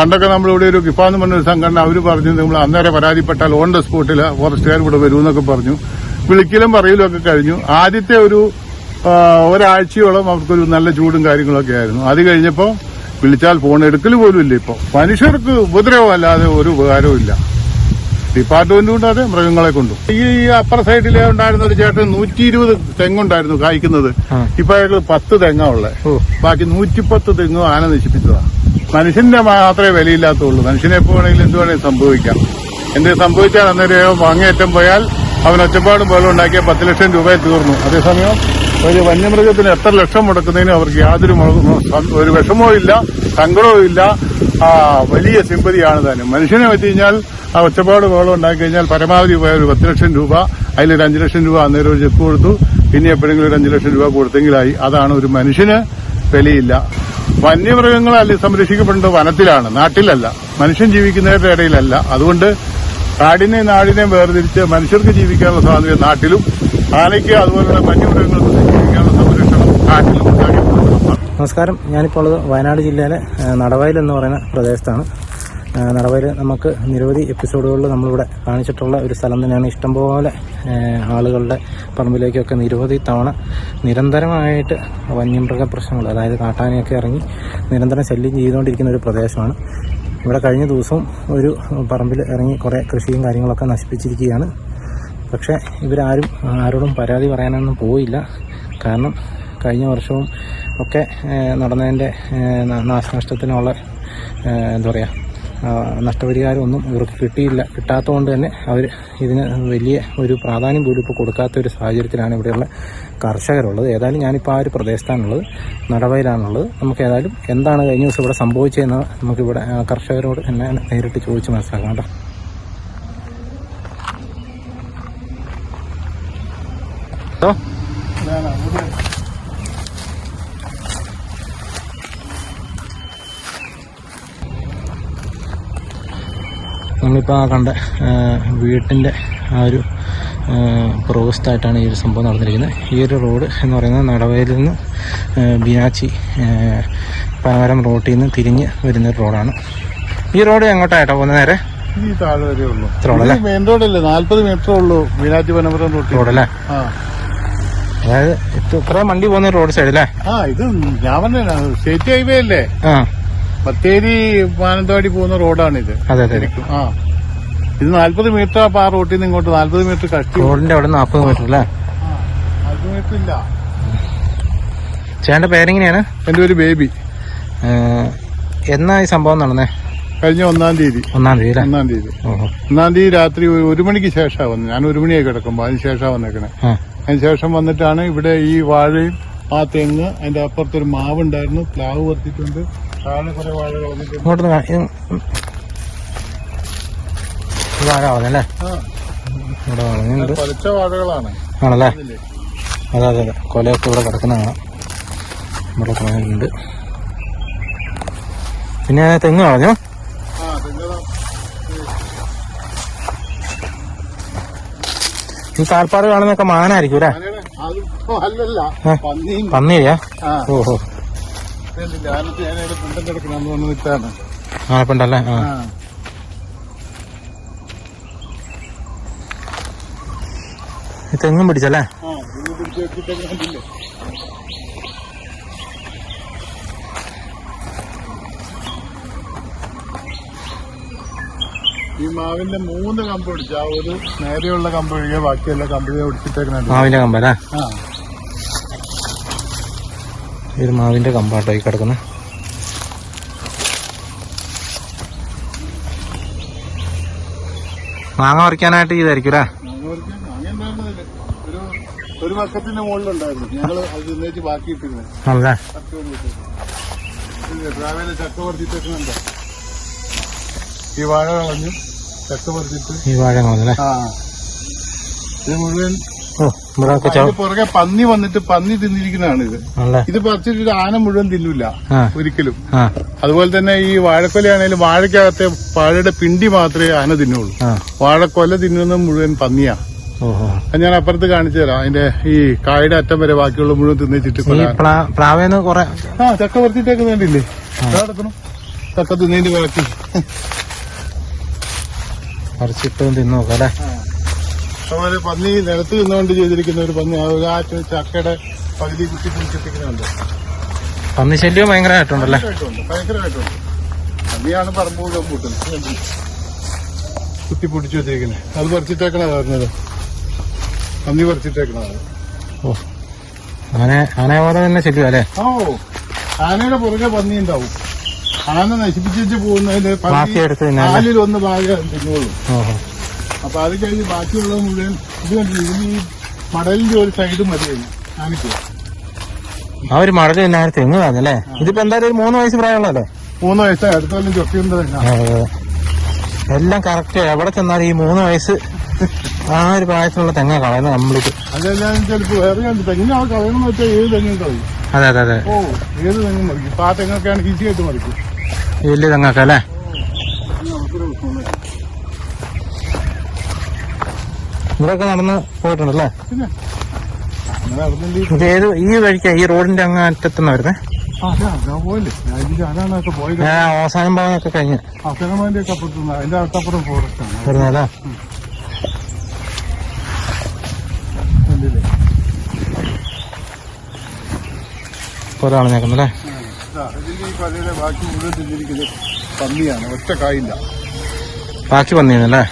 പണ്ടൊക്കെ നമ്മളിവിടെ ഒരു കിഫാന്ന് എന്ന് പറഞ്ഞൊരു സംഘടന അവർ പറഞ്ഞു നമ്മൾ അന്നേരം പരാതിപ്പെട്ടാൽ ഓൺ ദ സ്പോട്ടിൽ ഫോറസ്റ്റുകാർ ഇവിടെ വരുമെന്നൊക്കെ പറഞ്ഞു. വിളിക്കലും പറയലും ഒക്കെ കഴിഞ്ഞു. ആദ്യത്തെ ഒരു ഒരാഴ്ചയോളം അവർക്കൊരു നല്ല ചൂടും കാര്യങ്ങളൊക്കെ ആയിരുന്നു. അത് കഴിഞ്ഞപ്പോൾ വിളിച്ചാൽ ഫോൺ എടുക്കൽ പോലും ഇല്ല ഇപ്പോൾ മനുഷ്യർക്ക് ഉപദ്രവമല്ലാതെ ഒരു ഉപകാരവും ഇല്ല. ഡിപ്പാർട്ട്മെന്റ് കൊണ്ട് അതെ മൃഗങ്ങളെ കൊണ്ടും. ഈ അപ്പർ സൈഡിലെ ഉണ്ടായിരുന്ന ഒരു ചേട്ടൻ നൂറ്റി ഇരുപത് തെങ്ങുണ്ടായിരുന്നു കായ്ക്കുന്നത്. ഇപ്പൊ അയാൾ പത്ത് തെങ്ങാ ഉള്ളത് ബാക്കി നൂറ്റിപ്പത്ത് തെങ്ങും ആന നശിപ്പിച്ചതാ. മനുഷ്യന്റെ മാത്രമേ വിലയില്ലാത്തുള്ളൂ. മനുഷ്യനെ എപ്പോ എന്ത് വേണമെങ്കിലും സംഭവിക്കാം. എന്ത് സംഭവിച്ചാൽ അന്നേരം അങ്ങേറ്റം പോയാൽ അവൻ ഒറ്റപ്പാടും പോലെ ഉണ്ടാക്കിയ പത്ത് ലക്ഷം രൂപയെ തീർന്നു. അതേസമയം ഒരു വന്യമൃഗത്തിന് എത്ര ലക്ഷം മുടക്കുന്നതിനും അവർക്ക് യാതൊരു ഒരു വിഷമവും ഇല്ല സങ്കടവും ഇല്ല. വലിയ സിമ്പതിയാണ് താനും മനുഷ്യനെ വെച്ച് കഴിഞ്ഞാൽ ആ ഒറ്റപ്പാട് വെള്ളം ഉണ്ടാക്കി കഴിഞ്ഞാൽ പരമാവധി പോയ ഒരു പത്ത് ലക്ഷം രൂപ അതിലൊരു അഞ്ച് ലക്ഷം രൂപ അന്നേരം ഒരു ചെക്ക് കൊടുത്തു. പിന്നെ എപ്പോഴെങ്കിലും ഒരു അഞ്ച് ലക്ഷം രൂപ കൊടുത്തെങ്കിലായി. അതാണ് ഒരു മനുഷ്യന് വിലയില്ല. വന്യമൃഗങ്ങൾ അല്ലെ സംരക്ഷിക്കപ്പെടേണ്ടത് വനത്തിലാണ്. നാട്ടിലല്ല. മനുഷ്യൻ ജീവിക്കുന്നവരുടെ ഇടയിലല്ല. അതുകൊണ്ട് കാടിനെ നാടിനെയും വേർതിരിച്ച് മനുഷ്യർക്ക് ജീവിക്കാനുള്ള സ്വാതന്ത്ര്യം നാട്ടിലും ആനയ്ക്ക് അതുപോലുള്ള വന്യമൃഗങ്ങൾക്ക് ജീവിക്കാനുള്ള സംരക്ഷണം നാട്ടിലും ഉണ്ടാക്കി നമസ്കാരം. ഞാനിപ്പോൾ ഉള്ളത് വയനാട് ജില്ലയിലെ നടവയൽ എന്ന് പറയുന്ന പ്രദേശത്താണ്. നടവയൽ നമുക്ക് നിരവധി എപ്പിസോഡുകളിൽ നമ്മളിവിടെ കാണിച്ചിട്ടുള്ള ഒരു സ്ഥലം തന്നെയാണ്. ഇഷ്ടംപോലെ ആളുകളുടെ പറമ്പിലേക്കൊക്കെ നിരവധി തവണ നിരന്തരമായിട്ട് വന്യമൃഗ പ്രശ്നങ്ങൾ അതായത് കാട്ടാനയൊക്കെ ഇറങ്ങി നിരന്തരം ശല്യം ചെയ്തുകൊണ്ടിരിക്കുന്ന ഒരു പ്രദേശമാണ്. ഇവിടെ കഴിഞ്ഞ ദിവസവും ഒരു പറമ്പിൽ ഇറങ്ങി കുറേ കൃഷിയും കാര്യങ്ങളൊക്കെ നശിപ്പിച്ചിരിക്കുകയാണ്. പക്ഷേ ഇവരാരും ആരോടും പരാതി പറയാനൊന്നും പോയില്ല. കാരണം കഴിഞ്ഞ വർഷവും ഒക്കെ നടന്നതിന്റെ നാശനഷ്ടത്തിനുള്ള എന്താ പറയുക നഷ്ടപരിഹാരമൊന്നും ഇവർക്ക് കിട്ടിയില്ല. കിട്ടാത്തതുകൊണ്ട് തന്നെ അവർ ഇതിന് വലിയ ഒരു പ്രാധാന്യം പോലും ഇപ്പോൾ കൊടുക്കാത്ത ഒരു സാഹചര്യത്തിലാണ് ഇവിടെയുള്ള കർഷകരുള്ളത്. ഏതായാലും ഞാനിപ്പോൾ ആ ഒരു പ്രദേശത്താണുള്ളത്. നടവയിലാണുള്ളത്. നമുക്ക് ഏതായാലും എന്താണ് കഴിഞ്ഞ ദിവസം ഇവിടെ സംഭവിച്ചതെന്ന് നമുക്കിവിടെ ആ, കർഷകരോട് തന്നെ നേരിട്ട് ചോദിച്ച് മനസ്സിലാക്കാം കേട്ടോ. കേട്ടോ നമ്മളിപ്പോൾ ആ കണ്ട വീട്ടിന്റെ ആ ഒരു പ്രോസ്റ്റായിട്ടാണ് ഈ ഒരു സംഭവം നടന്നിരിക്കുന്നത്. ഈ ഒരു റോഡ് എന്ന് പറയുന്നത് നടവയലിൽ നിന്ന് ബിനാച്ചി പനവരം റോട്ടിൽ നിന്ന് തിരിഞ്ഞ് വരുന്ന ഒരു റോഡാണ്. ഈ റോഡ് എങ്ങോട്ടായിട്ടോ പോകുന്ന നേരെ? ഈ താഴെ വരെ ഉള്ളൂ. മെയിൻ റോഡല്ലേ നാല്പത് മീറ്റർ ഉള്ളൂ റോഡ് റോഡല്ലേ അതായത് വണ്ടി പോകുന്ന റോഡ് സൈഡല്ലേ ആ ഇത് ഞാൻ പറഞ്ഞ സ്റ്റേറ്റ് ഹൈവേ അല്ലേ? ബത്തേരി മാനന്തവാടി പോകുന്ന റോഡാണിത്. അതെ അതെ ആ. ഇത് നാല്പത് മീറ്റർ അപ്പൊ ആ റോട്ടിൽ നിന്ന് ഇങ്ങോട്ട് നാല്പത് മീറ്റർ കഷ്ടി റോഡിന്റെ അവിടെ നാൽപ്പത് മീറ്റർ അല്ലേ? നാല്പത് മീറ്റർ ഇല്ല. ചേട്ടന്റെ പേരെങ്ങനെയാണ്? എന്റെ ഒരു ബേബി. എന്നാ ഈ സംഭവം നടന്നേ? കഴിഞ്ഞ ഒന്നാം തീയതി. ഒന്നാം തീയതി ഒന്നാം തീയതി. ഒന്നാം തീയതി രാത്രി ഒരു- മണിക്ക് ശേഷമാണ് വന്നത് ഞാൻ ഒരു മണിയായി കിടക്കുമ്പോൾ അതിന് ശേഷമാണ് വന്നേക്കണേ. അതിന് ശേഷം വന്നിട്ടാണ് ഇവിടെ ഈ വാഴയും ആ തെങ്ങ് അതിന്റെ അപ്പുറത്തൊരു മാവ് ഉണ്ടായിരുന്നു പ്ലാവ് വർത്തിട്ടുണ്ട് താഴെ കുറെ വാഴകൾ കളഞ്ഞിട്ടുണ്ട് വാഴാവുന്നല്ലേ ആ. ഇവിടെ വളഞ്ഞുണ്ട്. ആണല്ലേ? അതെ അതെ അതെ. കൊലയൊക്കെ ഇവിടെ കിടക്കുന്നതാണ് ഇവിടെ കളഞ്ഞിട്ടുണ്ട് പിന്നെ തെങ്ങ് കളഞ്ഞു? ഈ താൽപ്പാട് കാണുന്നൊക്കെ മാനായിരിക്കും അല്ലേ. പന്നിയാ ഓഹോ ആ ആനപ്പുണ്ടല്ലേ ആ ആ ഈ തെങ്ങും പിടിച്ചല്ലേ? ഈ മാവിന്റെ മൂന്ന് കമ്പ് പിടിച്ചു ആ ഒരു നേരെയുള്ള കമ്പ് ഒഴികെ ബാക്കിയെല്ലാം കമ്പ് ഒടിച്ചിട്ടേക്കുന്നുണ്ട് മാവിന്റെ കമ്പല്ലേ ഇത് മാവിന്റെ കമ്പാട്ടോ ഈ കിടക്കുന്നത് മാങ്ങ പറിക്കാനായിട്ട് ചെയ്തായിരിക്കും അല്ലേ ഞങ്ങൾക്ക് അങ്ങനെ ഉണ്ടായിരുന്നില്ല. ഒരു ഒരു ബക്കറ്റിന്റെ മുകളിലുണ്ടായിരുന്നു. ഞങ്ങൾ അത് തിന്നേച്ച് ബാക്കി ഇട്ടിരുന്നത് ആണല്ലേ രാവിലെ ചക്ക ഈ വാഴ കളഞ്ഞു ചക്ക ഈ വാഴ കളഞ്ഞല്ലേ? ആ. ഇത് മുഴുവൻ പുറകെ പന്നി വന്നിട്ട് പന്നി തിന്നിരിക്കുന്നതാണ് ഇത്. ഇത് പറിച്ചിട്ട് ആന മുഴുവൻ തിന്നില്ല ഒരിക്കലും. അതുപോലെ തന്നെ ഈ വാഴക്കൊലയാണെങ്കിലും വാഴയ്ക്കകത്തെ വാഴയുടെ പിണ്ടി മാത്രമേ ആന തിന്നുള്ളൂ. വാഴക്കൊല തിന്നുന്നത് മുഴുവൻ പന്നിയാ. ഓഹോ അത് ഞാൻ അപ്പുറത്ത് കാണിച്ചു തരാം. അതിന്റെ ഈ കായുടെ അറ്റം വരെ ബാക്കിയുള്ള മുഴുവൻ തിന്നിച്ചിട്ട് പ്രാവേന്ന് പ്ലാവേന്ന് കൊറേ ആ ചക്ക പറിച്ചിട്ടേക്ക് വേണ്ടില്ലേ? കിടക്കണം ചക്ക തിന്നതിന്റെ ബാക്കി. പറിച്ചിട്ടും തിന്നു നോക്കല്ലേ അതുപോലെ പന്നി നിലത്ത് നിന്നുകൊണ്ട് ചെയ്തിരിക്കുന്ന ഒരു പന്നി. ആ ചക്കയുടെ പകുതി കുത്തി കുളിച്ചിട്ടിരിക്കുന്നുണ്ട് പന്നി ശല്യം ഭയങ്കരമായിട്ടുണ്ടല്ലേ? ഭയങ്കരമായിട്ടുണ്ട്. പന്നിയാണ് പറമ്പ് മുഴുവൻ കൂട്ടുന്നത് കുത്തി പൊടിച്ചു വെച്ചേക്കുന്നത് അത് പറിച്ചിട്ടേക്കണ പറഞ്ഞത് പന്നി പറിച്ചിട്ടേക്കണത് ഓ ആന ആന പോലെ തന്നെ ശല്യം അല്ലേ? ഓ ആനയുടെ പുറകെ പന്നി ഉണ്ടാവും. ആന നശിപ്പിച്ചു പോകുന്നതിന് തിന്നാൻ ഒന്ന് ഭാഗം തിന്നോളൂ. അപ്പൊ അത് കഴിഞ്ഞ് ബാക്കിയുള്ളത് മുഴുവൻ ഇത് കണ്ടില്ല? ഇതിന് ഈ മടലിന്റെ ഒരു സൈഡ് മതിയായി ആനയ്ക്ക്. ആ ഒരു മടൽ പിന്നെ ആര് തെങ്ങ് കാണല്ലേ ഇതിപ്പോ എന്തായാലും ഒരു മൂന്ന് വയസ്സ് പ്രായമുള്ളല്ലേ മൂന്ന് വയസ്സായി അടുത്ത കൊല്ലം എല്ലാം കറക്റ്റ് എവിടെ ചെന്നാലും ഈ മൂന്ന് വയസ്സ് ആ ഒരു പ്രായത്തിലുള്ള തെങ്ങ കളയുന്നത് കംപ്ലീറ്റ് അതെല്ലാം ചിലപ്പോ വേറെ കണ്ട് തെങ്ങിന് ആ കളയണമെന്ന് വെച്ചാൽ ഏത് തെങ്ങും കളയും. അതെ അതെ അതെ. ഓ ഏത് തെങ്ങും മറിക്കും. ഇപ്പൊ ആ തെങ്ങൊക്കെയാണ് ഈസി ആയിട്ട് മറിക്കും. ഈ വലിയ തെങ്ങൊക്കെ അല്ലേ? ഇവിടെയൊക്കെ നടന്ന് പോയിട്ടുണ്ടല്ലേ? പിന്നെ? അങ്ങനെ നടന്നില്ല? ഇത് ഏത് ഈ വഴിക്കാ ഈ റോഡിന്റെ അങ്ങ് അറ്റത്തുനിന്ന് വരുന്നേ? ആ അതെ അതാ പോയില്ലേ. രാജ്യത്ത് ആരാണൊക്കെ പോയത്. ഞാൻ അവസാനം ഭാഗമൊക്കെ കഴിഞ്ഞ്. അസനമാന്റെ ഒക്കെ അപ്പുറത്തുനിന്ന്. അതിന്റെ അടുത്തപ്പുറം ഫോറസ്റ്റ് ആണ്. വരുന്നല്ലേ കണ്ടില്ലേ ഒരാൾ ഈ ബാക്കി മുഴുവൻ തിന്നിരിക്കുന്നത് പന്നിയാണ് ഒറ്റ കായില്ല. ബാക്കി വന്നീനല്ലേ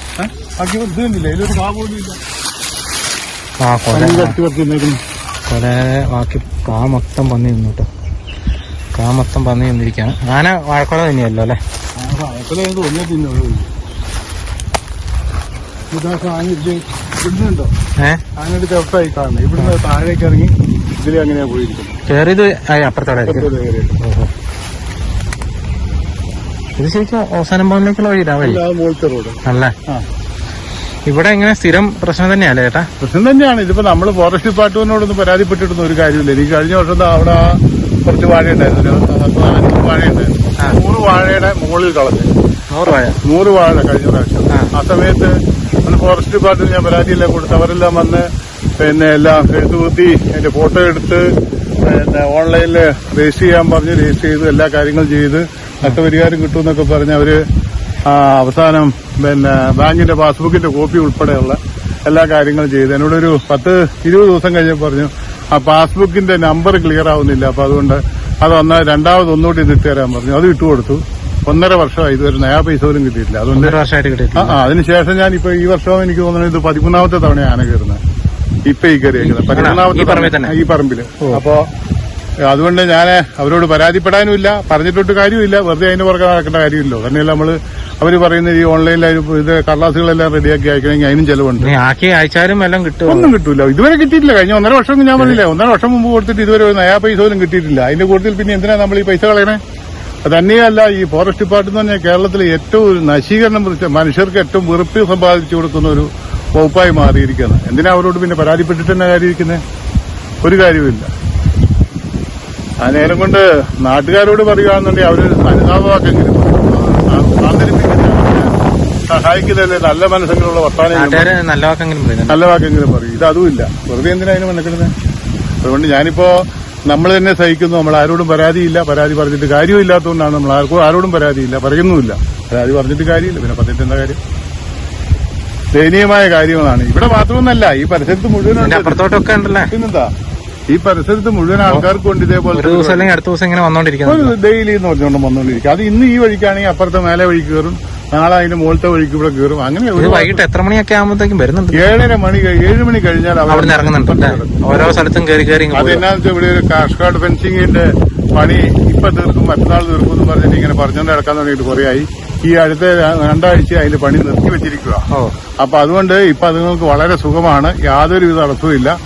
ബാക്കി ഇതിലൊരു കാ പോലും ഇല്ല ആ കൊല കൊല ബാക്കി കാ മൊത്തം പന്നി നിന്നു കേട്ടോ കാ മൊത്തം പന്നി നിന്നിരിക്കാണ്. ആന വാഴക്കൊല തന്നെയല്ലോ അല്ലേ? ആ അയക്കലേ ഒന്നേ തിന്നുള്ളൂ ഇതാ സാധനം ഇത് ഇവിടുന്നുണ്ടോ ഏ? ആനയുടെ ചവിട്ടായി കാണുന്നത് ഇവിടുന്ന് താഴേക്ക് ഇറങ്ങി ഇതിലെ അങ്ങനെയാ പോയിരിക്കുന്നത്. കയറിയിട്ട്. ഓഹോ. ഇത് ശരിക്കും അവസാനം പോകുന്നേക്കുള്ള വഴി? റോഡ്. അല്ലേ? ഇവിടെ ഇങ്ങനെ സ്ഥിരം പ്രശ്നം തന്നെയല്ലേ ചേട്ടാ? പ്രശ്നം തന്നെയാണ്. ഇതിപ്പോ നമ്മൾ ഫോറസ്റ്റ് ഡിപ്പാർട്ട്മെന്റിനോടൊന്നും പരാതിപ്പെട്ടിട്ടൊന്നും ഒരു കാര്യമില്ല എനിക്ക് കഴിഞ്ഞ വർഷം അവിടെ കുറച്ച് വാഴ ഉണ്ടായിരുന്നു വാഴ ഉണ്ടായിരുന്നു. നൂറ് വാഴയുടെ മുകളിൽ കളഞ്ഞു. നൂറ് വാഴ? നൂറ് വാഴ കഴിഞ്ഞ പ്രാവശ്യം. ആ. സമയത്ത് ഫോറസ്റ്റ് ഡിപ്പാർട്ട്മെന്റ് ഞാൻ പരാതിയെല്ലാം കൊടുത്ത് അവരെല്ലാം വന്ന് പിന്നെ എല്ലാം എഴുതുകൂത്തി അതിന്റെ ഫോട്ടോ എടുത്ത് പിന്നെ ഓൺലൈനിൽ രജിസ്റ്റർ ചെയ്യാൻ പറഞ്ഞ് രജിസ്റ്റർ ചെയ്ത് എല്ലാ കാര്യങ്ങളും ചെയ്ത് നഷ്ടപരിഹാരം കിട്ടുമെന്നൊക്കെ പറഞ്ഞ് അവർ അവസാനം പിന്നെ ബാങ്കിന്റെ പാസ്ബുക്കിന്റെ കോപ്പി ഉൾപ്പെടെയുള്ള എല്ലാ കാര്യങ്ങളും ചെയ്ത്. എന്നോടൊരു പത്ത് ഇരുപത് ദിവസം കഴിഞ്ഞപ്പോൾ പറഞ്ഞു ആ പാസ്ബുക്കിന്റെ നമ്പർ ക്ലിയർ ആവുന്നില്ല. അപ്പൊ അതുകൊണ്ട് അത് ഒന്ന് രണ്ടാമത് ഒന്നുകൂടി ഇട്ട് തരാൻ പറഞ്ഞു. അത് ഇട്ടുകൊടുത്തു ഒന്നര വർഷമായി ഇതുവരെ നയാ പൈസ പോലും കിട്ടിയിട്ടില്ല. അതുകൊണ്ട് അതിനുശേഷം ഞാൻ ഇപ്പൊ ഈ വർഷവും എനിക്ക് തോന്നുന്നത് ഇത് പതിമൂന്നാമത്തെ തവണയാണ് കയറുന്നത്. ഇപ്പൊ ഈ കയറിയേക്കുന്നത് പതിനൊന്നാമത്തെ ഈ പറമ്പിൽ. അപ്പോ അതുകൊണ്ട് ഞാൻ അവരോട് പരാതിപ്പെടാനുമില്ല. പറഞ്ഞിട്ടൊട്ട് കാര്യമില്ല. വെറുതെ അതിന് പുറകെ നടക്കേണ്ട കാര്യമില്ലല്ലോ കാരണം നമ്മൾ അവർ പറയുന്ന ഈ ഓൺലൈനിൽ ഇത് കടലാസുകളെല്ലാം റെഡിയാക്കി അയക്കണമെങ്കിൽ അതിനും ചെലവുണ്ട്. ആക്കി അയച്ചാലും എല്ലാം കിട്ടും. ഒന്നും കിട്ടൂല. ഇതുവരെ കിട്ടിയിട്ടില്ല. കഴിഞ്ഞ ഒന്നര വർഷം ഞാൻ പറഞ്ഞില്ല ഒന്നര വർഷം മുമ്പ് കൊടുത്തിട്ട് ഇതുവരെ ഒരു നയാ പൈസ പോലും കിട്ടിയിട്ടില്ല. അതിന്റെ കൂടുതൽ പിന്നെ എന്തിനാ നമ്മൾ ഈ പൈസ കളയണേ? അത് തന്നെയല്ല ഈ ഫോറസ്റ്റ് ഡിപ്പാർട്ട്മെന്റ് എന്ന് പറഞ്ഞാൽ കേരളത്തിലെ ഏറ്റവും നശീകരണം മനുഷ്യർക്ക് ഏറ്റവും വെറുപ്പ് സമ്പാദിച്ചു കൊടുക്കുന്ന ഒരു വകുപ്പായി മാറിയിരിക്കുന്നത് എന്തിനാ അവരോട് പിന്നെ പരാതിപ്പെട്ടിട്ട് തന്നെ കാര്യമിരിക്കുന്നത് ഒരു കാര്യവുമില്ല. ആ നേരം കൊണ്ട് നാട്ടുകാരോട് പറയുകയാണെന്നുണ്ടെങ്കിൽ അവർ അനുതാപവാക്കെങ്കിലും സഹായിക്കുന്നതല്ലേ നല്ല മനസ്സെങ്കിലുള്ള വർത്താനം നല്ല വാക്കെങ്കിലും പറയുന്നുണ്ട്. നല്ല വാക്കെങ്കിലും പറയും. ഇത് അതുമില്ല വെറുതെ എന്തിനാ അതിന് മനസ്സിലെ അതുകൊണ്ട് ഞാനിപ്പോ നമ്മൾ തന്നെ സഹിക്കുന്നു. നമ്മൾ ആരോടും പരാതിയില്ല. പരാതി പറഞ്ഞിട്ട് കാര്യമില്ലാത്തതുകൊണ്ടാണ് നമ്മൾ ആർക്കും ആരോടും പരാതിയില്ല. പറയുന്നുമില്ല. പരാതി പറഞ്ഞിട്ട് കാര്യമില്ല. പിന്നെ പറഞ്ഞിട്ട് എന്താ കാര്യം? ദയനീയമായ കാര്യങ്ങളാണ്. ഇവിടെ മാത്രമൊന്നല്ല ഈ പരിസരത്ത് മുഴുവൻ അതിന്റെ ഉണ്ട്. അപ്പുറത്തോട്ടൊക്കെ ഉണ്ടല്ലേ? പിന്നെന്താ? ഈ പരിസരത്ത് മുഴുവൻ ആൾക്കാർക്കും ഉണ്ട് ഇതേപോലെ ഒരു ദിവസം അല്ലെങ്കിൽ അടുത്ത ദിവസം ഇങ്ങനെ വന്നോണ്ടിരിക്കുന്നത് ഒരു ഡെയിലി എന്ന് പറഞ്ഞുകൊണ്ട് വന്നോണ്ടിരിക്കും. അത് ഇന്ന് ഈ വഴിക്കാണെങ്കിൽ അപ്പുറത്തെ മേലെ വഴി കയറും നാളെ അതിന്റെ മുകളിലത്തെ വഴിക്ക് ഇവിടെ കയറും. അങ്ങനെ വൈകിട്ട് എത്ര മണിയൊക്കെ ആകുമ്പോഴത്തേക്കും വരുന്നുണ്ട്? ഏഴര മണി ഏഴ് മണി കഴിഞ്ഞാൽ അവിടെ ഇറങ്ങുന്നുണ്ട് ഓരോ സ്ഥലത്തും കയറി കയറി ഇങ്ങ് അത് പോരും. എന്നാന്ന് വെച്ചാൽ ഇവിടെ ഒരു കാഷ് കാർഡ് ഫെൻസിങ്ങിന്റെ പണി ഇപ്പൊ തീർക്കും മറ്റന്നാൾ തീർക്കും എന്ന് പറഞ്ഞിട്ട് ഇങ്ങനെ പറഞ്ഞുകൊണ്ട് കിടക്കാൻ തുടങ്ങിയിട്ട് കുറേയായി. ഈ അടുത്ത രണ്ടാഴ്ച അതിന്റെ പണി നിർത്തി വെച്ചിരിക്കുക. അപ്പൊ അതുകൊണ്ട് ഇപ്പൊ അതുങ്ങൾക്ക് വളരെ സുഖമാണ്. യാതൊരു യാതൊരുവിധ തടസ്സവും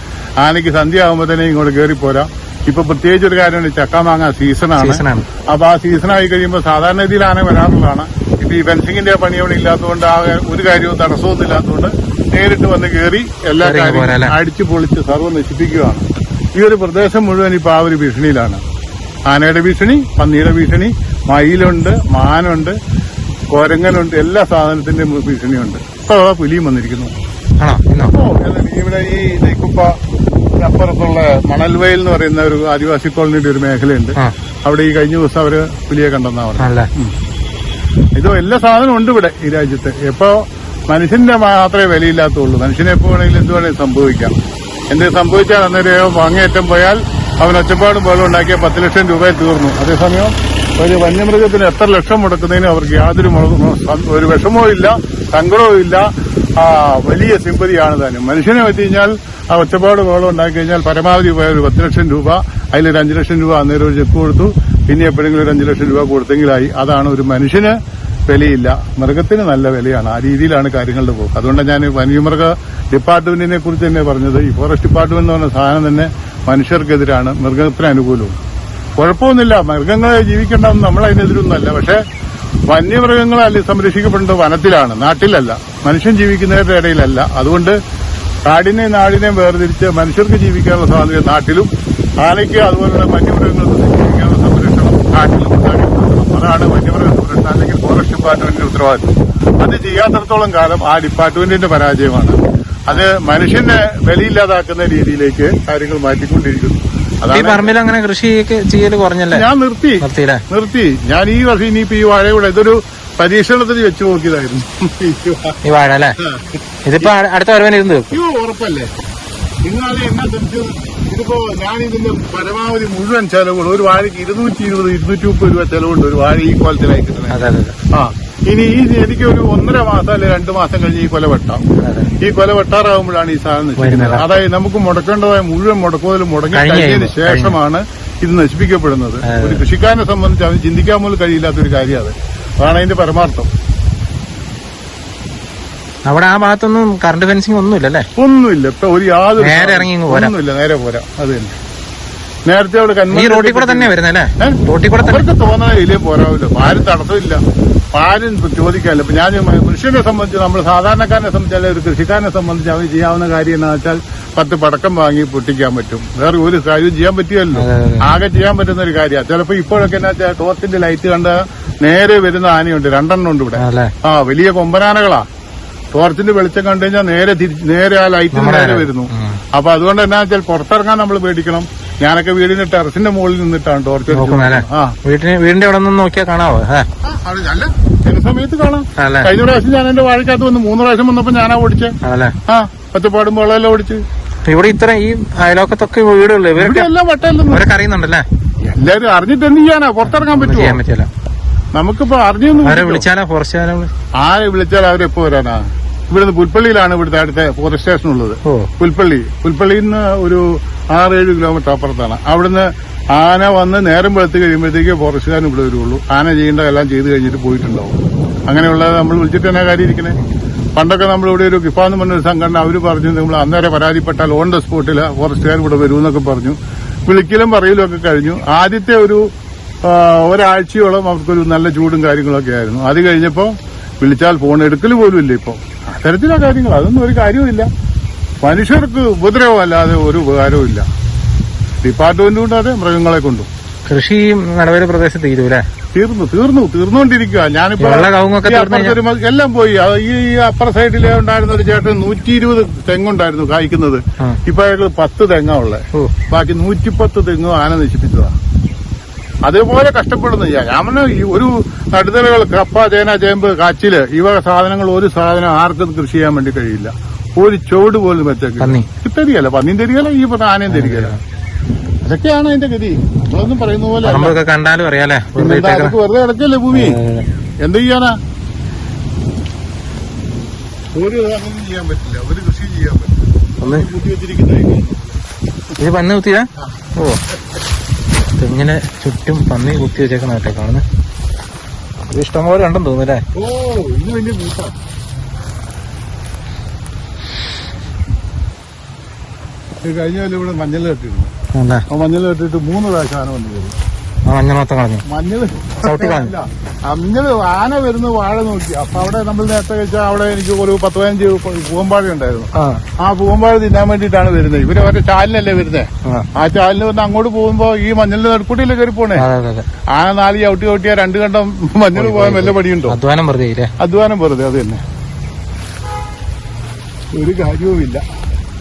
ആനയ്ക്ക് സന്ധ്യ ആകുമ്പോ തന്നെ ഇങ്ങോട്ട് കയറി പോരാ. ഇപ്പൊ പ്രത്യേകിച്ച് ഒരു കാര്യമാണ് ചക്ക മാങ്ങ സീസണാണ്. അപ്പൊ ആ സീസൺ ആയി കഴിയുമ്പോൾ സാധാരണ രീതിയിൽ ആന വരാറുള്ളതാണ്. ഇപ്പൊ ഈ ഫെൻസിങ്ങിന്റെ പണി അവിടെ ഇല്ലാത്തതുകൊണ്ട് ആ ഒരു കാര്യവും തടസ്സമൊന്നും ഇല്ലാത്തതുകൊണ്ട് നേരിട്ട് വന്ന് കയറി എല്ലാ കാര്യവും അടിച്ചു പൊളിച്ച് സർവം നശിപ്പിക്കുകയാണ്. ഈ ഒരു പ്രദേശം മുഴുവൻ ഇപ്പൊ ആ ഒരു ഭീഷണിയിലാണ്. ആനയുടെ ഭീഷണി പന്നിയുടെ ഭീഷണി മയിലുണ്ട് മാനുണ്ട് കൊരങ്ങനുണ്ട് എല്ലാ സാധനത്തിന്റെ ഭീഷണിയുണ്ട്. ഇപ്പൊ അതാ പുലിയും വന്നിരിക്കുന്നു. ആണോ? ഇവിടെ ഈ നെയ്ക്കുപ്പ അപ്പുറത്തുള്ള മണൽവയൽ എന്ന് പറയുന്ന ഒരു ആദിവാസി കോളനിയുടെ ഒരു മേഖലയുണ്ട്. അവിടെ ഈ കഴിഞ്ഞ ദിവസം അവർ പുലിയെ കണ്ടെന്നാ പറഞ്ഞത്. ഇതോ ഇത് എല്ലാ സാധനവും ഉണ്ട് ഇവിടെ ഈ രാജ്യത്ത്. എപ്പോ മനുഷ്യന്റെ മാത്രമേ വിലയില്ലാത്തുള്ളൂ. മനുഷ്യനെ എപ്പോ വേണമെങ്കിലും എന്ത് വേണമെങ്കിലും സംഭവിക്കാം. എന്ത് സംഭവിച്ചാൽ അന്നേരം അങ്ങേയറ്റം പോയാൽ അവൻ ഒച്ചപ്പാടും പോലും ഉണ്ടാക്കിയ പത്ത് ലക്ഷം രൂപയിൽ തീർന്നു. അതേസമയം ഒരു വന്യമൃഗത്തിന് എത്ര ലക്ഷം മുടക്കുന്നതിന് അവർക്ക് യാതൊരു ഒരു വിഷമവും ഇല്ല സങ്കടവും ഇല്ല. വലിയ സിമ്പതിയാണ് തന്നെ. മനുഷ്യനെ വെച്ച് കഴിഞ്ഞാൽ ആ ഒറ്റപ്പാട് ബഹളം ഉണ്ടാക്കി കഴിഞ്ഞാൽ പരമാവധി പോയ ഒരു പത്ത് ലക്ഷം രൂപ അതിലൊരു അഞ്ചു ലക്ഷം രൂപ അന്നേരം ഒരു ചെക്ക് കൊടുത്തു. പിന്നെ എപ്പോഴെങ്കിലും ഒരു അഞ്ചു ലക്ഷം രൂപ കൊടുത്തെങ്കിലായി. അതാണ് ഒരു മനുഷ്യന് വിലയില്ല. മൃഗത്തിന് നല്ല വിലയാണ്. ആ രീതിയിലാണ് കാര്യങ്ങളുടെ പോക്ക്. അതുകൊണ്ടാണ് ഞാൻ വന്യമൃഗ ഡിപ്പാർട്ട്മെന്റിനെ കുറിച്ച് തന്നെ പറഞ്ഞത്. ഈ ഫോറസ്റ്റ് ഡിപ്പാർട്ട്മെന്റ് എന്ന് പറഞ്ഞ സാധനം തന്നെ മനുഷ്യർക്കെതിരാണ്. മൃഗത്തിന് അനുകൂലവും. കുഴപ്പമൊന്നുമില്ല. മൃഗങ്ങളെ ജീവിക്കേണ്ടതെന്ന് നമ്മൾ അതിനെതിരൊന്നുമല്ല. പക്ഷെ വന്യമൃഗങ്ങൾ അല്ലെ സംരക്ഷിക്കപ്പെടേണ്ടത് വനത്തിലാണ് നാട്ടിലല്ല. മനുഷ്യൻ ജീവിക്കുന്നവരുടെ ഇടയിലല്ല. അതുകൊണ്ട് കാടിനെയും നാടിനെയും വേർതിരിച്ച് മനുഷ്യർക്ക് ജീവിക്കാനുള്ള സാധ്യത നാട്ടിലും ആനയ്ക്ക് അതുപോലുള്ള വന്യമൃഗങ്ങൾക്ക് ജീവിക്കാനുള്ള സംരക്ഷണം നാട്ടിലും ഉണ്ടാക്കി കൊടുക്കണം. അതാണ് വന്യമൃഗ സംരക്ഷണം അല്ലെങ്കിൽ ഫോറസ്റ്റ് ഡിപ്പാർട്ട്മെന്റിന്റെ ഉത്തരവാദിത്വം. അത് ചെയ്യാത്തടത്തോളം കാലം ആ ഡിപ്പാർട്ട്മെന്റിന്റെ പരാജയമാണ്. അത് മനുഷ്യനെ വിലയില്ലാതാക്കുന്ന രീതിയിലേക്ക് കാര്യങ്ങൾ മാറ്റിക്കൊണ്ടിരിക്കുന്നു. ഈ പറമ്പിൽ അങ്ങനെ കൃഷി ചെയ്യൽ കുറഞ്ഞല്ലേ? ഞാൻ നിർത്തി. നിർത്തിയില്ലേ? നിർത്തി. ഞാൻ ഈ വർഷം ഇനിയിപ്പോ ഈ വാഴ കൂടെ ഇതൊരു പരീക്ഷണത്തിന് വെച്ച് നോക്കിയതായിരുന്നു. ഈ വാഴ. അല്ലേ? ഇതിപ്പോ അടുത്ത വരവൻ ഇരുന്ന് അയ്യോ ഉറപ്പല്ലേ? നിങ്ങളെ എന്നെ സംശയം ഇതിപ്പോ ഞാൻ ഇതിന്റെ പരമാവധി മുഴുവൻ ചെലവുകൾ ഒരു വാഴയ്ക്ക് ഇരുന്നൂറ്റി ഇരുപത് ഇരുന്നൂറ്റി മുപ്പത് രൂപ ചെലവുണ്ട് ഒരു വാഴ ഈ കോലത്തിലായി കിട്ടുന്നത്. ആ. ഇനി ഈ എനിക്ക് ഒരു ഒന്നര മാസം അല്ലെ രണ്ടു മാസം കഴിഞ്ഞ് ഈ കൊല വെട്ടാം. ഈ കൊല വെട്ടാറാകുമ്പോഴാണ് ഈ സാധനം നശിക്കുന്നത്. അതായത് നമുക്ക് മുടക്കേണ്ടതായ മുഴുവൻ മുടക്കുതൽ മുടങ്ങി കഴിഞ്ഞ് കഴിഞ്ഞതിന് ശേഷമാണ് ഇത് നശിപ്പിക്കപ്പെടുന്നത്. ഒരു കൃഷിക്കാരനെ സംബന്ധിച്ച് അവന് ചിന്തിക്കാൻ പോലും കഴിയില്ലാത്തൊരു കാര്യം അത്. അതാണ് അതിന്റെ പരമാർത്ഥം. അവിടെ ആ ഭാഗത്തൊന്നും കറണ്ട് ഫെൻസിങ് ഒന്നുമില്ലല്ലേ? ഒന്നുമില്ല. ഇപ്പൊ ഒരു യാതൊരു നേരെ ഇറങ്ങി. ഒന്നുമില്ല. നേരെ പോരാ. അത് തന്നെ. നേരത്തെ അവൾ ഈ കന്മൂല റോട്ടിൽ കൂടെ തന്നെ വരുന്നല്ലേ? റോട്ടിൽ കൂടെ തന്നെ. അവർക്ക് തോന്നുന്ന ഇതിലേ പോരാവില്ല. ആരും തടസ്സമില്ല. ആരും ചോദിക്കാമല്ലോ. ഇപ്പൊ ഞാൻ മനുഷ്യനെ സംബന്ധിച്ച് നമ്മൾ സാധാരണക്കാരനെ സംബന്ധിച്ച് ഒരു കൃഷിക്കാരനെ സംബന്ധിച്ച് അവന് ചെയ്യാവുന്ന കാര്യം എന്ന് വെച്ചാൽ പത്ത് പടക്കം വാങ്ങി പൊട്ടിക്കാൻ പറ്റും. വേറെ ഒരു കാര്യവും ചെയ്യാൻ പറ്റിയല്ലോ. ആകെ ചെയ്യാൻ പറ്റുന്ന ഒരു കാര്യമാണ്. ചിലപ്പോ ഇപ്പോഴൊക്കെ എന്നാ വെച്ചാൽ ടോർച്ചിന്റെ ലൈറ്റ് കണ്ട നേരെ വരുന്ന ആനയുണ്ട്. രണ്ടെണ്ണം ഉണ്ട് ഇവിടെ. ആ വലിയ കൊമ്പനാനകളാ. ടോർച്ചിന്റെ വെളിച്ചം കണ്ടു കഴിഞ്ഞാൽ നേരെ തിരിച്ച് നേരെ ആ ലൈറ്റിന് നേരെ വരുന്നു. അപ്പൊ അതുകൊണ്ട് എന്നാ വെച്ചാൽ പുറത്തിറങ്ങാൻ നമ്മൾ പേടിക്കണം. ഞാനൊക്കെ വീടിന്റെ ടെറസിന്റെ മുകളിൽ നിന്നിട്ടാണ് ടോർച്ച് വീട്ടിന് വീടിന്റെ അവിടെ നിന്ന് നോക്കിയാൽ കാണാവോ? അല്ല ചില സമയത്ത് കാണാം. കഴിഞ്ഞ പ്രാവശ്യം ഞാൻ എന്റെ വാഴക്കകത്ത് വന്ന് മൂന്ന് പ്രാവശ്യം വന്നപ്പോ ഞാനാ ഓടിച്ചേ. പച്ചപ്പാടും ആ ഒറ്റപ്പാടും വെള്ളമെല്ലാം ഓടിച്ച്. ഇവിടെ ഇത്ര ഈ അയലോക്കത്തൊക്കെ വീടുള്ളൂ ഇവരെല്ലാം ഇവരൊക്കെ എല്ലാം വട്ടമല്ലെന്ന് അവരൊക്കെ അറിയുന്നുണ്ടല്ലേ? എല്ലാരും അറിഞ്ഞിട്ട് എന്ത് ചെയ്യാനാ? പുറത്തിറങ്ങാൻ പറ്റുമോ പറ്റില്ല. നമുക്കിപ്പോ അറിഞ്ഞൊന്നും ആരെ വിളിച്ചാലോ? ഫോറസ്റ്റുകാരെ ആരെ വിളിച്ചാലും അവരെപ്പോ വരാനാ? ഇവിടുന്ന് പുൽപ്പള്ളിയിലാണ് ഇവിടുത്തെ അടുത്ത ഫോറസ്റ്റ് സ്റ്റേഷൻ ഉള്ളത്. പുൽപ്പള്ളി. പുൽപ്പള്ളിയിൽ നിന്ന് ഒരു ആറേഴ് കിലോമീറ്റർ അപ്പുറത്താണ്. അവിടുന്ന് ആന വന്ന് നേരം വെളുത്ത് കഴിയുമ്പോഴത്തേക്ക് ഫോറസ്റ്റുകാരൻ ഇവിടെ വരുള്ളൂ. ആന ചെയ്യേണ്ട എല്ലാം ചെയ്തു കഴിഞ്ഞിട്ട് പോയിട്ടുണ്ടാവും. അങ്ങനെയുള്ള നമ്മൾ വിളിച്ചിട്ട് തന്നെ കാര്യം ഇരിക്കണേ? പണ്ടൊക്കെ നമ്മളിവിടെ ഒരു കിഫ എന്ന് പറഞ്ഞൊരു സംഘടന അവർ പറഞ്ഞു നമ്മൾ അന്നേരം പരാതിപ്പെട്ടാൽ ഓൺ ദ സ്പോട്ടിൽ ഫോറസ്റ്റുകാർ ഇവിടെ വരുമെന്നൊക്കെ പറഞ്ഞു. വിളിക്കലും പറയലും ഒക്കെ കഴിഞ്ഞു. ആദ്യത്തെ ഒരു ഒരാഴ്ചയോളം അവർക്കൊരു നല്ല ചൂടും കാര്യങ്ങളൊക്കെ ആയിരുന്നു. അത് കഴിഞ്ഞപ്പോൾ വിളിച്ചാൽ ഫോൺ എടുക്കൽ പോലും ഇല്ല ഇപ്പോൾ അത്തരത്തിലുള്ള കാര്യങ്ങൾ അതൊന്നും ഒരു കാര്യവുമില്ല. മനുഷ്യർക്ക് ഉപദ്രവമല്ലാതെ ഒരു ഉപകാരവും ഇല്ല ഡിപ്പാർട്ട്മെന്റ് കൊണ്ട് അതെ മൃഗങ്ങളെ കൊണ്ടും. കൃഷി നടവര പ്രദേശത്ത് തീരൂലേ തീർന്നു തീർന്നു തീർന്നുകൊണ്ടിരിക്കുക ഞാനിപ്പോ എല്ലാം പോയി. ഈ അപ്പർ അപ്പുറ സൈഡിലെ ഉണ്ടായിരുന്ന ഒരു ചേട്ടൻ നൂറ്റി ഇരുപത് തെങ്ങുണ്ടായിരുന്നു കായ്ക്കുന്നത്. ഇപ്പൊ അയാൾക്ക് പത്ത് തെങ്ങാ ഉള്ളത് ബാക്കി നൂറ്റിപ്പത്ത് തെങ്ങും ആന നശിപ്പിച്ചതാണ് അതേപോലെ കഷ്ടപ്പെടുന്നു. ഞാൻ പറഞ്ഞ ഈ ഒരു നടുതലകൾ കപ്പ ചേന ചേമ്പ് കാച്ചിൽ ഈ വക സാധനങ്ങൾ ഒരു സാധനം ആർക്കും കൃഷി ചെയ്യാൻ വേണ്ടി കഴിയില്ല. ഒരു ചുവട് പോലും വെച്ചേക്ക്. തരികയല്ല പന്നിയും തരികയല്ല ഈ ആനയും തരികയല്ല. അതൊക്കെയാണ് അതിന്റെ ഗതി. നമ്മളൊന്നും പറയുന്ന പോലെ കണ്ടാലും അറിയാലേ വെറുതെ കിടക്കല്ലേ ഭൂമി? എന്ത് ചെയ്യാനാ? ഒരു ഒന്നും ചെയ്യാൻ പറ്റില്ല. ഒരു കൃഷി ചെയ്യാൻ പറ്റില്ല. വെച്ചിരിക്കുന്ന ഇത് പന്നി കുത്തിയാ? ഓ. തെങ്ങിന് ചുറ്റും പന്നി കുത്തി വെച്ചേക്കണ കേട്ടോ കാണുന്നത് ഇത് ഇഷ്ടംപോലെ ഉണ്ടെന്ന് തോന്നുന്നല്ലേ? ഓ ഇത് വലിയ കഴിഞ്ഞ കൊല്ലം ഇവിടെ മഞ്ഞൾ കെട്ടിയിരുന്നു മഞ്ഞൾ കെട്ടിട്ട് മൂന്ന് പ്രാവശ്യം ആന വന്നു കയറി. ആ മഞ്ഞ മൊത്തം കളഞ്ഞു. മഞ്ഞൾ ചവിട്ടി കളഞ്ഞു. അല്ല, മഞ്ഞൾ ആന വരുന്ന വാഴ നോക്കി. അപ്പൊ അവിടെ നമ്മൾ നേരത്തെ കഴിച്ചാൽ അവിടെ എനിക്ക് ഒരു പത്ത് പതിനഞ്ച് പൂവമ്പാഴ ഉണ്ടായിരുന്നു. ആ. ആ പൂവമ്പാഴ തിന്നാൻ വേണ്ടിയിട്ടാണ് വരുന്നത്. ഇവർ അവരുടെ ചാലിനല്ലേ വരുന്നത് ആ. ആ ചാലിന് വന്ന് അങ്ങോട്ട് പോകുമ്പോ ഈ മഞ്ഞളിന്റെ നടുക്കൂട്ടിയില്ലേ കയറി പോണേ. ആന നാല് ചവിട്ടി ചവിട്ടിയാ രണ്ടു കണ്ടം മഞ്ഞൾ പോകാൻ വല്ല പടിയുണ്ടോ? അധ്വാനം വെറുതെ അധ്വാനം വെറുതെ അത് തന്നെ. ഒരു കാര്യവുമില്ല.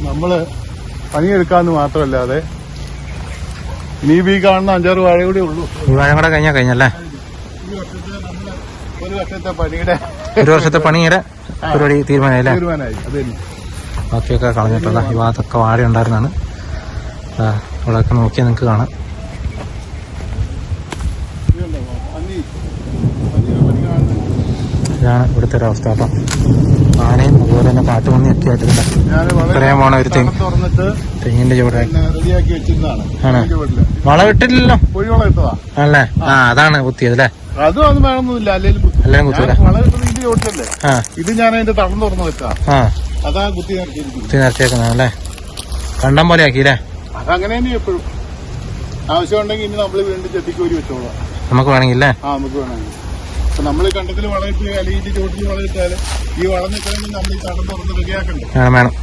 നമ്മൾ പണിയെടുക്കാന്ന് മാത്രമല്ലാതെ ഇനി ഈ കാണുന്ന അഞ്ചാറ് വാഴ കൂടെ ഉള്ളൂ. ഈ വാഴ കൂടെ കഴിഞ്ഞാൽ കഴിഞ്ഞല്ലേ? ഒരു വർഷത്തെ പണിയുടെ ഒരു വർഷത്തെ പണിയുടെ പരിപാടി തീരുമാനമായില്ലേ? ബാക്കിയൊക്കെ കളഞ്ഞിട്ടുള്ള ഈ ഭാഗത്തൊക്കെ വാഴ ഉണ്ടായിരുന്നാണ്. അവിടെയൊക്കെ നോക്കിയാൽ നിങ്ങൾക്ക് കാണാം. ഇതാണ് ഇവിടുത്തെ ഒരു അവസ്ഥ കേട്ടോ. ആനയും അതുപോലെ തന്നെ പാട്ട് ആയിട്ട് ഇതിന്റെ ഞാൻ ഇത്രയും പോണ ഒരു തെങ്ങ്. തെങ്ങിന്റെ ചുവടെ. ആണ്? വളം ഇട്ടില്ലല്ലോ. ആണല്ലേ? ആ. അതാണ് കുത്തിയത് അല്ലേ? അതും വേണമെന്നില്ല അല്ലെങ്കിൽ കുത്തും. കുത്തൂല ഇത് ഞാൻ അതിന്റെ തളം തുറന്നു വെച്ചാ അതാ കുത്തി കുത്തി നിറച്ചേക്കുന്ന അല്ലേ? കണ്ടം പോലെ ആക്കിയില്ലേ? അതങ്ങനെ തന്നെ എപ്പോഴും. ആവശ്യമുണ്ടെങ്കിൽ ഇനി നമ്മൾ വീണ്ടും ചെത്തിക്കൂരി വെച്ചോളാം. നമുക്ക് വേണമെങ്കിൽ അല്ലേ? ആ നമുക്ക് വേണമെങ്കിൽ. അപ്പൊ നമ്മൾ ഇതിന്റെ ഈ നമ്മൾ ഈ വേണം.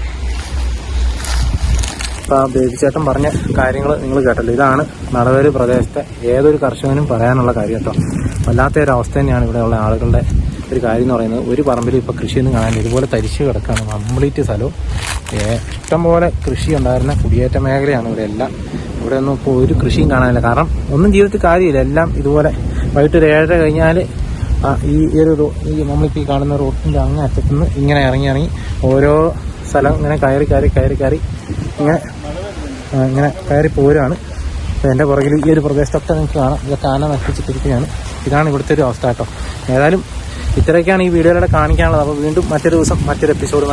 പറഞ്ഞ കാര്യങ്ങൾ നിങ്ങൾ കേട്ടല്ലോ. ഇതാണ് നടവേര് പ്രദേശത്തെ ഏതൊരു കർഷകനും പറയാനുള്ള കാര്യം കേട്ടോ. വല്ലാത്ത ഒരു അവസ്ഥ തന്നെയാണ് ഇവിടെയുള്ള ആളുകളുടെ ഒരു കാര്യം എന്ന് പറയുന്നത്. ഒരു പറമ്പിൽ ഇപ്പൊ കൃഷിയൊന്നും കാണാനില്ല. ഇതുപോലെ തരിച്ചു കിടക്കാണ്. കംപ്ലീറ്റ് സ്ഥലവും. ഇഷ്ടംപോലെ കൃഷി ഉണ്ടായിരുന്ന കുടിയേറ്റ മേഖലയാണ് ഇവിടെ എല്ലാം. ഇവിടെ ഒന്നും ഇപ്പോൾ ഒരു കൃഷിയും കാണാനില്ല. കാരണം ഒന്നും ജീവിതത്തിൽ കാര്യമില്ല. എല്ലാം ഇതുപോലെ വൈകിട്ട് ഒരു ഏഴര കഴിഞ്ഞാൽ ഈ ഒരു ഈ നമ്മളിപ്പോൾ ഈ കാണുന്ന റോഡിന്റെ അങ്ങ് അറ്റത്തു നിന്ന് ഇങ്ങനെ ഇറങ്ങി ഇറങ്ങി ഓരോ സ്ഥലം ഇങ്ങനെ കയറി കയറി കയറി കയറി ഇങ്ങനെ ഇങ്ങനെ കയറി പോരാണ് അപ്പോൾ എന്റെ പുറകിൽ ഈ ഒരു പ്രദേശത്തൊക്കെ നിങ്ങൾക്ക് കാണാം. ഇതൊക്കെ ആന നശിപ്പിച്ചിട്ടിരിക്കുകയാണ്. ഇതാണ് ഇവിടുത്തെ ഒരു അവസ്ഥ കേട്ടോ. ഏതായാലും ഇത്രയൊക്കെയാണ് ഈ വീഡിയോയിലൂടെ കാണിക്കാനുള്ളത്. അപ്പോൾ വീണ്ടും മറ്റൊരു ദിവസം മറ്റൊരു എപ്പിസോഡ്